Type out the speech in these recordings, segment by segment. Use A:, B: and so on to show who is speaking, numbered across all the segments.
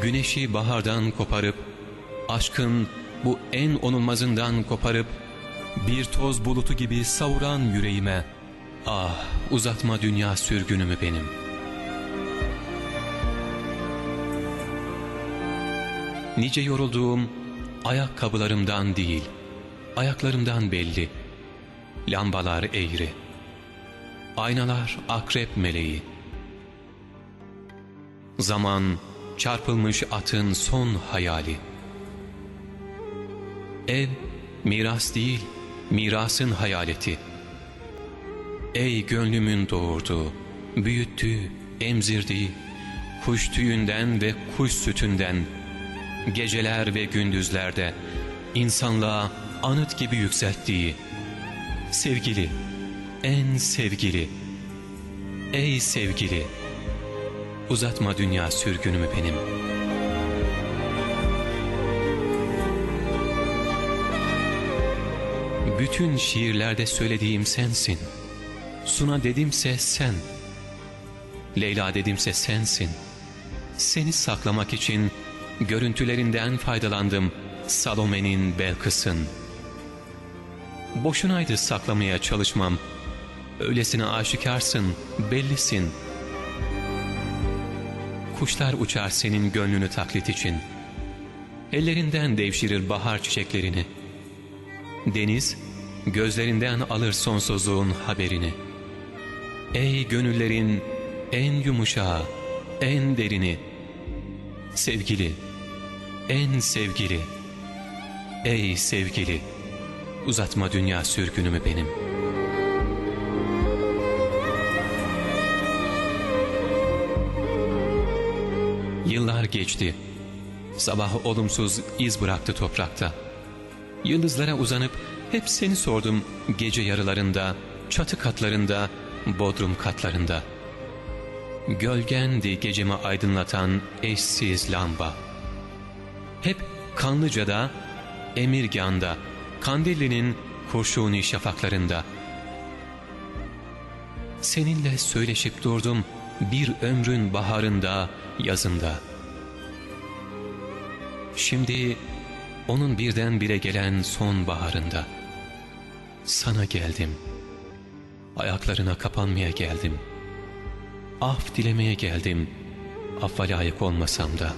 A: Güneşi bahardan koparıp, aşkın bu en onulmazından koparıp, bir toz bulutu gibi savuran yüreğime, ah uzatma dünya sürgünümü benim. Nice yorulduğum ayakkabılarımdan değil, ayaklarımdan belli. Lambalar eğri, aynalar akrep meleği. Zaman çarpılmış atın son hayali. Ev miras değil, mirasın hayaleti. Ey gönlümün doğurduğu, büyüttüğü, emzirdiği, kuş tüyünden ve kuş sütünden, geceler ve gündüzlerde insanlığa anıt gibi yükselttiği, sevgili, en sevgili, ey sevgili, uzatma dünya sürgünümü benim. Bütün şiirlerde söylediğim sensin. Suna dedimse sen. Leyla dedimse sensin. Seni saklamak için görüntülerinden faydalandım Salome'nin Belkıs'ın. Boşunaydı saklamaya çalışmam. Öylesine aşikarsın, bellisin. Kuşlar uçar senin gönlünü taklit için. Ellerinden devşirir bahar çiçeklerini. Deniz gözlerinden alır sonsuzluğun haberini. Ey gönüllerin en yumuşağı, en derini. Sevgili, en sevgili, ey sevgili, uzatma dünya sürgünümü benim. Yıllar geçti, sabah olumsuz iz bıraktı toprakta. Yıldızlara uzanıp hep seni sordum gece yarılarında, çatı katlarında, bodrum katlarında. Gölgendi gecemi aydınlatan eşsiz lamba. Hep Kanlıca'da, Emirgan'da, Kandilli'nin kurşuni şafaklarında. Seninle söyleşip durdum bir ömrün baharında, yazında. Şimdi onun birdenbire gelen son baharında. Sana geldim. Ayaklarına kapanmaya geldim. Af dilemeye geldim. Affa layık olmasam da.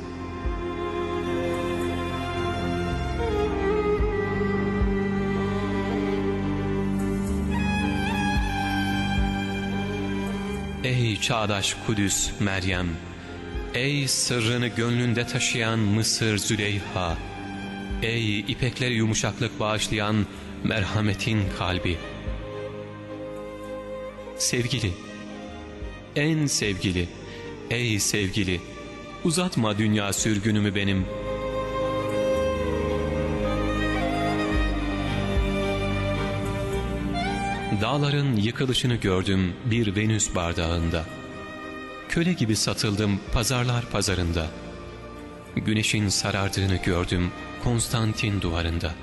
A: Ey çağdaş Kudüs Meryem, ey sırrını gönlünde taşıyan Mısır Züleyha, ey ipekleri yumuşaklık bağışlayan merhametin kalbi. Sevgili, en sevgili, ey sevgili, uzatma dünya sürgünümü benim. Dağların yıkılışını gördüm bir Venüs bardağında. Köle gibi satıldım pazarlar pazarında. Güneşin sarardığını gördüm Konstantin duvarında.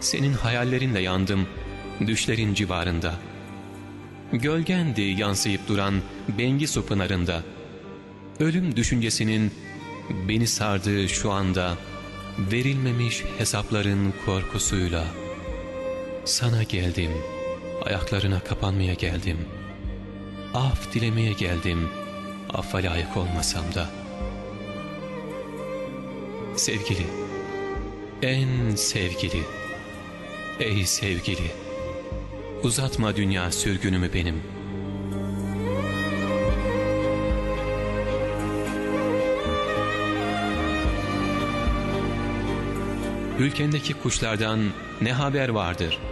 A: Senin hayallerinle yandım düşlerin civarında. Gölgendi yansıyıp duran Bengisu pınarında. Ölüm düşüncesinin beni sardığı şu anda verilmemiş hesapların korkusuyla. Sana geldim, ayaklarına kapanmaya geldim. Af dilemeye geldim, affa layık olmasam da. Sevgili, en sevgili, ey sevgili, uzatma dünya sürgünümü benim. Ülkendeki kuşlardan ne haber vardır?''